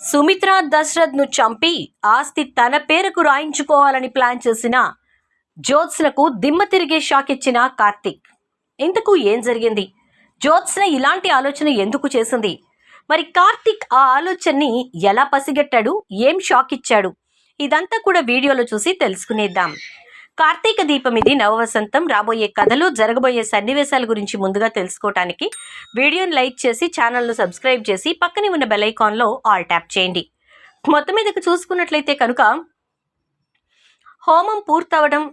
సుమిత్ర దశరథ్ను చంపి ఆస్తి తన పేరుకు రాయించుకోవాలని ప్లాన్ చేసిన జ్యోత్స్నకు దిమ్మ తిరిగే షాక్ ఇచ్చిన కార్తిక్. ఇంతకు ఏం జరిగింది? జ్యోత్స్న ఇలాంటి ఆలోచన ఎందుకు చేసింది? మరి కార్తిక్ ఆ ఆలోచనని ఎలా పసిగట్టాడు? ఏం షాక్ ఇచ్చాడు? ఇదంతా కూడా వీడియోలో చూసి తెలుసుకునేద్దాం. కార్తీక దీపం ఇది నవవసంతం. రాబోయే కథలు జరగబోయే సన్నివేశాల గురించి ముందుగా తెలుసుకోవటానికి వీడియోని లైక్ చేసి ఛానల్ను సబ్స్క్రైబ్ చేసి పక్కనే ఉన్న బెల్ ఐకాన్లో ఆల్ ట్యాప్ చేయండి. మొత్తం మీదకి చూసుకున్నట్లయితే కనుక హోమం పూర్తవడం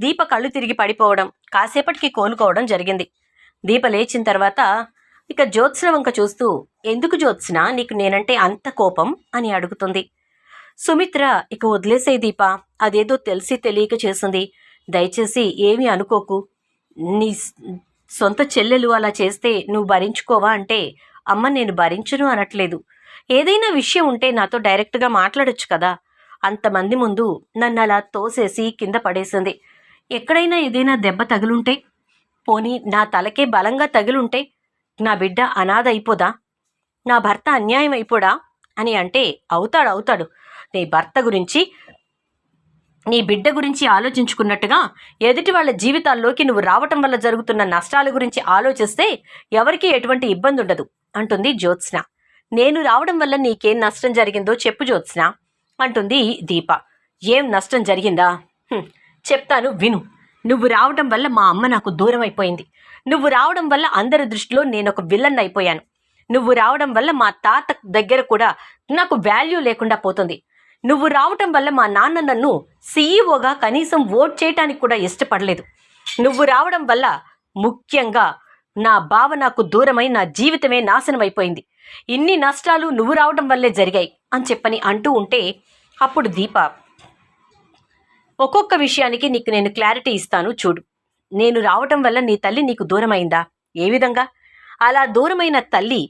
దీప కళ్ళు తిరిగి పడిపోవడం కాసేపటికి కోలుకోవడం జరిగింది. దీప లేచిన తర్వాత ఇక జ్యోత్స్న వంక చూస్తూ ఎందుకు జ్యోత్స్న? నీకు నేనంటే అంత కోపం? అని అడుగుతుంది. సుమిత్ర ఇక వదిలేసే దీప. అదేదో తెలిసి తెలియక చేసింది దయచేసి ఏమీ అనుకోకు. నీ సొంత చెల్లెలు అలా చేస్తే నువ్వు భరించుకోవా అంటే అమ్మ నేను భరించను అనట్లేదు. ఏదైనా విషయం ఉంటే నాతో డైరెక్ట్గా మాట్లాడొచ్చు కదా. అంతమంది ముందు నన్ను అలా తోసేసి కింద పడేసింది. ఎక్కడైనా ఏదైనా దెబ్బ తగులుంటే పోనీ నా తలకే బలంగా తగులుంటే నా బిడ్డ అనాథ అయిపోదా? నా భర్త అన్యాయం అయిపోడా? అని అంటే అవుతాడు అవుతాడు. నీ భర్త గురించి నీ బిడ్డ గురించి ఆలోచించుకున్నట్టుగా ఎదుటి వాళ్ళ జీవితాల్లోకి నువ్వు రావటం వల్ల జరుగుతున్న నష్టాల గురించి ఆలోచిస్తే ఎవరికీ ఎటువంటి ఇబ్బంది ఉండదు అంటుంది జ్యోత్స్న. నేను రావడం వల్ల నీకేం నష్టం జరిగిందో చెప్పు జ్యోత్స్న అంటుంది దీప. ఏం నష్టం జరిగిందా? చెప్తాను విను. నువ్వు రావడం వల్ల మా అమ్మ నాకు దూరం అయిపోయింది. నువ్వు రావడం వల్ల అందరి దృష్టిలో నేను ఒక విలన్ అయిపోయాను. నువ్వు రావడం వల్ల మా తాత దగ్గర కూడా నాకు వాల్యూ లేకుండా పోతుంది. నువ్వు రావటం వల్ల మా నాన్న నన్ను సీఈఓగా కనీసం ఓట్ చేయటానికి కూడా ఇష్టపడలేదు. నువ్వు రావడం వల్ల ముఖ్యంగా నా బావ నాకు దూరమై నా జీవితమే నాశనం అయిపోయింది. ఇన్ని నష్టాలు నువ్వు రావడం వల్లే జరిగాయి అని చెప్పని అంటూ ఉంటే అప్పుడు దీప ఒక్కొక్క విషయానికి నీకు నేను క్లారిటీ ఇస్తాను చూడు. నేను రావటం వల్ల నీ తల్లి నీకు దూరమైందా? ఏ విధంగా? అలా దూరమైన తల్లి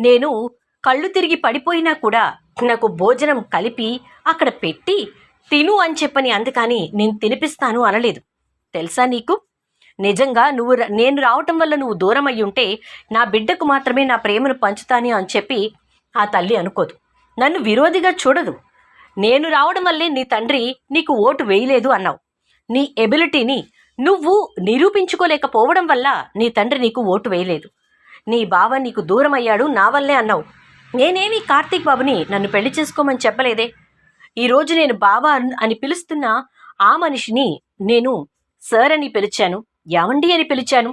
నేను కళ్ళు తిరిగి పడిపోయినా కూడా నాకు భోజనం కలిపి అక్కడ పెట్టి తిను అని చెప్పని అందుకని నేను తినిపిస్తాను అనలేదు. తెలుసా నీకు? నిజంగా నువ్వు నేను రావటం వల్ల నువ్వు దూరం అయి ఉంటే నా బిడ్డకు మాత్రమే నా ప్రేమను పంచుతాను అని చెప్పి ఆ తల్లి అనుకోదు. నన్ను విరోధిగా చూడదు. నేను రావడం వల్లే నీ తండ్రి నీకు ఓటు వేయలేదు అన్నావు. నీ ఎబిలిటీని నువ్వు నిరూపించుకోలేకపోవడం వల్ల నీ తండ్రి నీకు ఓటు వేయలేదు. నీ బావ నీకు దూరం అయ్యాడు నా వల్లే అన్నావు. నేనేమి కార్తీక్ బాబుని నన్ను పెళ్ళి చేసుకోమని చెప్పలేదే? ఈరోజు నేను బావా అని పిలుస్తున్న ఆ మనిషిని నేను సార్ అని పిలిచాను యావండి అని పిలిచాను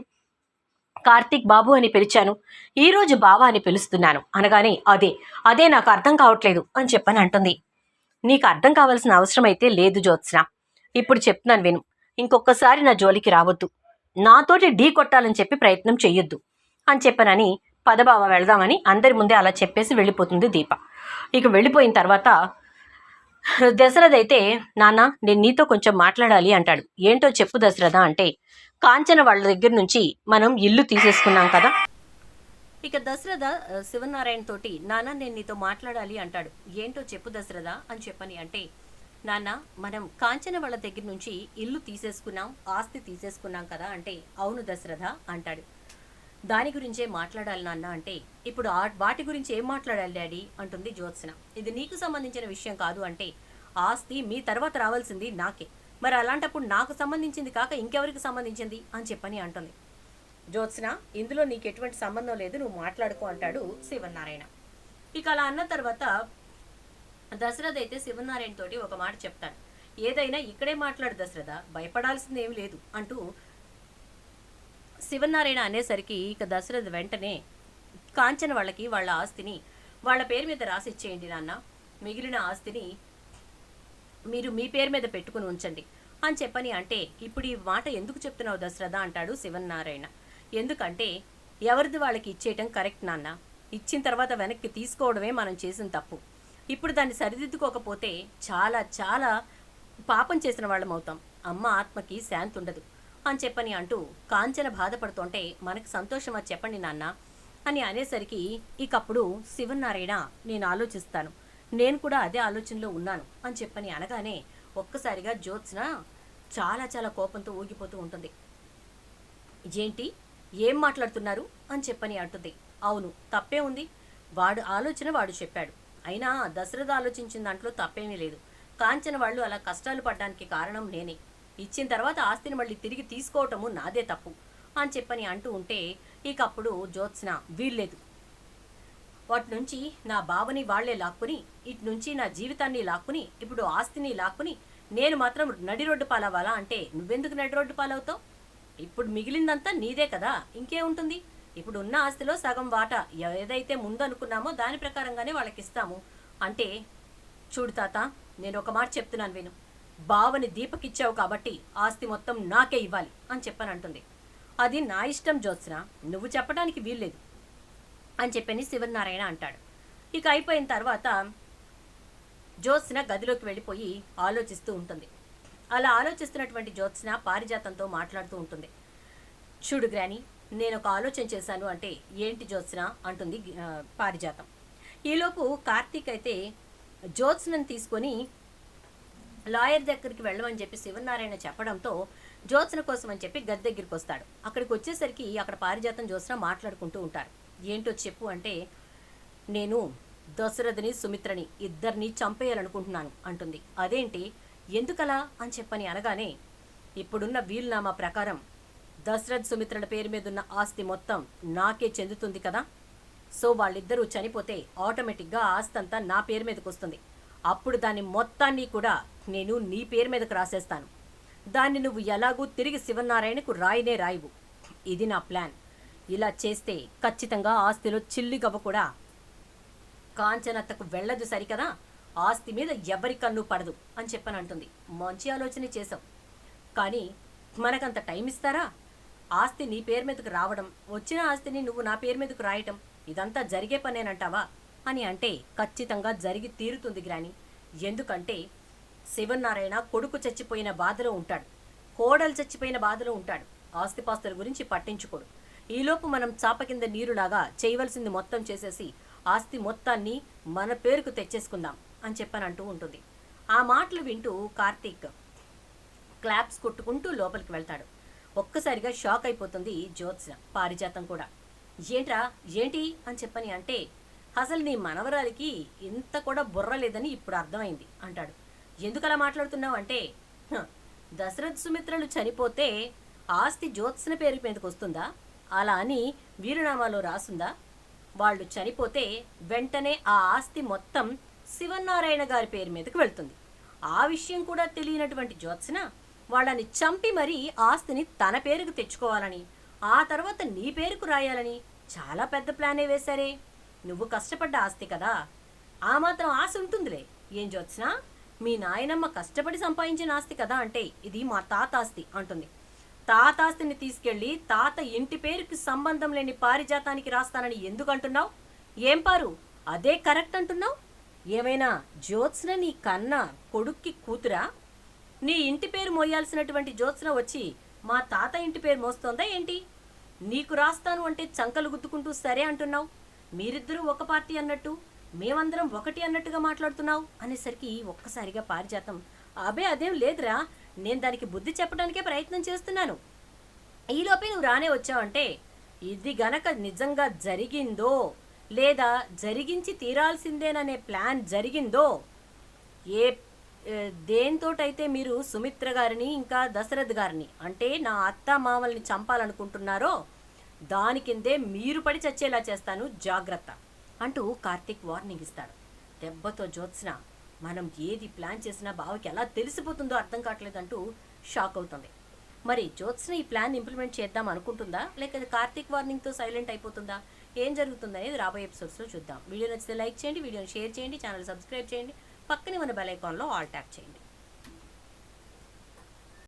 కార్తీక్ బాబు అని పిలిచాను ఈరోజు బావా అని పిలుస్తున్నాను. అనగానే అదే అదే నాకు అర్థం కావట్లేదు అని చెప్పని అంటుంది. నీకు అర్థం కావాల్సిన అవసరం అయితే లేదు జ్యోత్స్న. ఇప్పుడు చెప్తున్నాను విను. ఇంకొకసారి నా జోలికి రావద్దు. నాతోటి ఢీ కొట్టాలని చెప్పి ప్రయత్నం చెయ్యొద్దు అని చెప్పనని పదబావ వెళదామని అందరి ముందే అలా చెప్పేసి వెళ్ళిపోతుంది దీప. ఇక వెళ్ళిపోయిన తర్వాత దశరథ అయితే నాన్న నేను నీతో కొంచెం మాట్లాడాలి అంటాడు. ఏంటో చెప్పు దశరథ అంటే కాంచన వాళ్ళ దగ్గర నుంచి మనం ఇల్లు తీసేసుకున్నాం కదా? ఇక దశరథ శివనారాయణ తోటి నాన్న నేను నీతో మాట్లాడాలి అంటాడు. ఏంటో చెప్పు దశరథ అని చెప్పని అంటే నాన్న మనం కాంచన వాళ్ళ దగ్గర నుంచి ఇల్లు తీసేసుకున్నాం ఆస్తి తీసేసుకున్నాం కదా అంటే అవును దశరథ అంటాడు. దాని గురించే మాట్లాడాలి నాన్న అంటే ఇప్పుడు వాటి గురించి ఏం మాట్లాడాలి డాడీ? అంటుంది జ్యోత్సన. ఇది నీకు సంబంధించిన విషయం కాదు అంటే ఆస్తి మీ తర్వాత రావాల్సింది నాకే. మరి అలాంటప్పుడు నాకు సంబంధించింది కాక ఇంకెవరికి సంబంధించింది? అని చెప్పని అంటుంది. జ్యోత్స్న ఇందులో నీకు ఎటువంటి సంబంధం లేదు నువ్వు మాట్లాడుకో అంటాడు శివనారాయణ ఇక అలా అన్న తర్వాత దశరథ అయితే శివనారాయణ తోటి ఒక మాట చెప్తాడు. ఏదైనా ఇక్కడే మాట్లాడు దశరథ భయపడాల్సింది ఏమి లేదు అంటూ శివనారాయణ అనేసరికి ఇక దశరథ వెంటనే కాంచన వాళ్ళకి వాళ్ళ ఆస్తిని వాళ్ళ పేరు మీద రాసి ఇచ్చేయండి నాన్న. మిగిలిన ఆస్తిని మీరు మీ పేరు మీద పెట్టుకుని ఉంచండి. అని చెప్పని అంటే ఇప్పుడు ఈ మాట ఎందుకు చెప్తున్నావు దశరథ? అంటాడు శివనారాయణ. ఎందుకంటే ఎవరిది వాళ్ళకి ఇచ్చేయటం కరెక్ట్ నాన్న? ఇచ్చిన తర్వాత వెనక్కి తీసుకోవడమే మనం చేసిన తప్పు. ఇప్పుడు దాన్ని సరిదిద్దుకోకపోతే చాలా చాలా పాపం చేసిన వాళ్ళం అవుతాం అమ్మ ఆత్మకి శాంతి ఉండదు. అని చెప్పని అంటూ కాంచన బాధపడుతుంటే మనకు సంతోషం అది చెప్పండి నాన్న అని అనేసరికి ఇకప్పుడు శివనారాయణ నేను ఆలోచిస్తాను. నేను కూడా అదే ఆలోచనలో ఉన్నాను అని చెప్పని అనగానే ఒక్కసారిగా జ్యోత్స్న చాలా చాలా కోపంతో ఊగిపోతూ ఉంటుంది. ఏంటి ఏం మాట్లాడుతున్నారు? అని చెప్పని అంటుంది. అవును తప్పే ఉంది. వాడు ఆలోచన వాడు చెప్పాడు. అయినా దశరథ ఆలోచించిన దాంట్లో తప్పేమీ లేదు. కాంచన వాళ్ళు అలా కష్టాలు పడ్డానికి కారణం నేనే. ఇచ్చిన తర్వాత ఆస్తిని మళ్ళీ తిరిగి తీసుకోవటము నాదే తప్పు అని చెప్పని అంటూ ఉంటే ఇక అప్పుడు జ్యోత్స్న వీల్లేదు. వాటి నుంచి నా బావని వాళ్ళే లాక్కుని ఇటు నుంచి నా జీవితాన్ని లాక్కుని ఇప్పుడు ఆస్తిని లాక్కుని నేను మాత్రం నడి రోడ్డు పాలవ్వాలా అంటే నువ్వెందుకు నడి రోడ్డు పాలవుతావు? ఇప్పుడు మిగిలిందంతా నీదే కదా ఇంకే ఉంటుంది? ఇప్పుడు ఉన్న ఆస్తిలో సగం వాటా ఏదైతే ముందనుకున్నామో దాని ప్రకారంగానే వాళ్ళకి ఇస్తాము అంటే చూడు తాత నేను ఒక మాట చెప్తున్నాను విను. బావని దీపకిచ్చావు కాబట్టి ఆస్తి మొత్తం నాకే ఇవ్వాలి అని చెప్పనంటుంది అది నా ఇష్టం జ్యోత్స్న నువ్వు చెప్పడానికి వీల్లేదు అని చెప్పని శివనారాయణ అంటాడు. ఇక అయిపోయిన తర్వాత జ్యోత్స్న గదిలోకి వెళ్ళిపోయి ఆలోచిస్తూ ఉంటుంది. అలా ఆలోచిస్తున్నటువంటి జ్యోత్స్న పారిజాతంతో మాట్లాడుతూ ఉంటుంది. చూడు గ్రాని నేను ఒక ఆలోచన చేశాను అంటే ఏంటి జ్యోత్స్న? అంటుంది పారిజాతం. ఈలోపు కార్తీక్ అయితే జ్యోత్స్నని తీసుకొని లాయర్ దగ్గరికి వెళ్ళమని చెప్పి శివనారాయణ చెప్పడంతో జ్యోత్స్న కోసం అని చెప్పి గది దగ్గరికి వస్తాడు. అక్కడికి వచ్చేసరికి అక్కడ పారిజాతం జ్యోత్స్న మాట్లాడుకుంటూ ఉంటారు ఏంటో చెప్పు అంటే నేను దశరథని సుమిత్రని ఇద్దరిని చంపేయాలనుకుంటున్నాను అంటుంది. అదేంటి? ఎందుకలా? అని చెప్పని అనగానే ఇప్పుడున్న వీలునామా ప్రకారం దశరథ్ సుమిత్రల పేరు మీద ఉన్న ఆస్తి మొత్తం నాకే చెందుతుంది కదా. సో వాళ్ళిద్దరూ చనిపోతే ఆటోమేటిక్గా ఆస్తి అంతా నా పేరు మీదకి వస్తుంది అప్పుడు దాన్ని మొత్తాన్ని కూడా నేను నీ పేరు మీదకు రాసేస్తాను. దాన్ని నువ్వు ఎలాగూ తిరిగి శివనారాయణకు రాయినే రాయివు. ఇది నా ప్లాన్. ఇలా చేస్తే ఖచ్చితంగా ఆస్తిలో చిల్లిగవ్వ కూడా కాంచనత్తకు వెళ్ళదు సరికదా? ఆస్తి మీద ఎవరి కన్ను పడదు అని చెప్పని అంటుంది. మంచి ఆలోచన చేశావు. కానీ మనకంత టైం ఇస్తారా? ఆస్తి నీ పేరు మీదకు రావడం వచ్చిన ఆస్తిని నువ్వు నా పేరు మీదకు రాయటం ఇదంతా జరిగే పనేనంటావా? అని అంటే ఖచ్చితంగా జరిగి తీరుతుంది గ్రాని. ఎందుకంటే శివనారాయణ కొడుకు చచ్చిపోయిన బాధలో ఉంటాడు. కోడలు చచ్చిపోయిన బాధలో ఉంటాడు. ఆస్తిపాస్తుల గురించి పట్టించుకోడు. ఈలోపు మనం చాప కింద నీరులాగా చేయవలసింది మొత్తం చేసేసి ఆస్తి మొత్తాన్ని మన పేరుకు తెచ్చేసుకుందాం అని చెప్పని అంటూ ఉంటుంది. ఆ మాటలు వింటూ కార్తీక్ క్లాప్స్ కొట్టుకుంటూ లోపలికి వెళ్తాడు. ఒక్కసారిగా షాక్ అయిపోతుంది జ్యోత్స్న పారిజాతం కూడా. ఏంట్రా ఏంటి? అని చెప్పని అంటే అసలు నీ మనవరాలికి ఇంత కూడా బుర్ర లేదని ఇప్పుడు అర్థమైంది అంటాడు. ఎందుకలా మాట్లాడుతున్నావు అంటే "హ, దశరథ్ సుమిత్రలు చనిపోతే ఆస్తి జ్యోత్స్న పేరు మీదకి వస్తుందా? అలా అని వీరునామాలో రాసుందా? వాళ్ళు చనిపోతే వెంటనే ఆ ఆస్తి మొత్తం శివనారాయణ గారి పేరు మీదకి వెళ్తుంది. ఆ విషయం కూడా తెలియనటువంటి జ్యోత్స్న వాళ్ళని చంపి మరీ ఆస్తిని తన పేరుకు తెచ్చుకోవాలని ఆ తర్వాత నీ పేరుకు రాయాలని చాలా పెద్ద ప్లానే వేశారే. నువ్వు కష్టపడ్డ ఆస్తి కదా. ఆ మాత్రం ఆశ ఉంటుందిలే. ఏం జ్యోత్స్న? మీ నాయనమ్మ కష్టపడి సంపాదించిన ఆస్తి కదా అంటే ఇది మా తాత ఆస్తి అంటుంది. తాత ఆస్తిని తీసుకెళ్ళి తాత ఇంటి పేరుకి సంబంధం లేని పారిజాతానికి రాస్తానని ఎందుకు అంటున్నావు? ఏం పారు? అదే కరెక్ట్ అంటున్నావు? ఏమైనా జ్యోత్స్న నీ కన్న కొడుక్కి కూతురా? నీ ఇంటి పేరు మోయాల్సినటువంటి జ్యోత్స్న వచ్చి మా తాత ఇంటి పేరు మోస్తోందా ఏంటి? నీకు రాస్తాను అంటే చంకలు గుద్దుకుంటూ సరే అంటున్నావు. మీరిద్దరూ ఒక పార్టీ అన్నట్టు మేమందరం ఒకటి అన్నట్టుగా మాట్లాడుతున్నావు అనేసరికి ఒక్కసారిగా పారిజాతం. అబే అదేం లేదురా. నేను దానికి బుద్ధి చెప్పడానికే ప్రయత్నం చేస్తున్నాను. ఈలోపే నువ్వు రానే వచ్చావంటే ఇది గనక నిజంగా జరిగిందో లేదా జరిగించి తీరాల్సిందేననే ప్లాన్ జరిగిందో ఏ దేంతోటైతే మీరు సుమిత్ర గారిని ఇంకా దశరథ్ గారిని అంటే నా అత్త మామల్ని చంపాలనుకుంటున్నారో దాని కిందే మీరు పడి చచ్చేలా చేస్తాను జాగ్రత్త అంటూ కార్తీక్ వార్నింగ్ ఇస్తాడు. దెబ్బతో జ్యోత్స్న మనం ఏది ప్లాన్ చేసినా బావకి ఎలా తెలిసిపోతుందో అర్థం కావట్లేదంటూ షాక్ అవుతుంది. మరి జ్యోత్స్న ఈ ప్లాన్ ఇంప్లిమెంట్ చేద్దాం అనుకుంటుందా? లేక కార్తీక్ వార్నింగ్తో సైలెంట్ అయిపోతుందా? ఏం జరుగుతుందనేది రాబోయే ఎపిసోడ్స్లో చూద్దాం. వీడియో నచ్చితే లైక్ చేయండి వీడియోని షేర్ చేయండి ఛానల్ సబ్స్క్రైబ్ చేయండి పక్కనే ఉన్న బెల్ ఐకాన్లో ఆల్ ట్యాప్ చేయండి.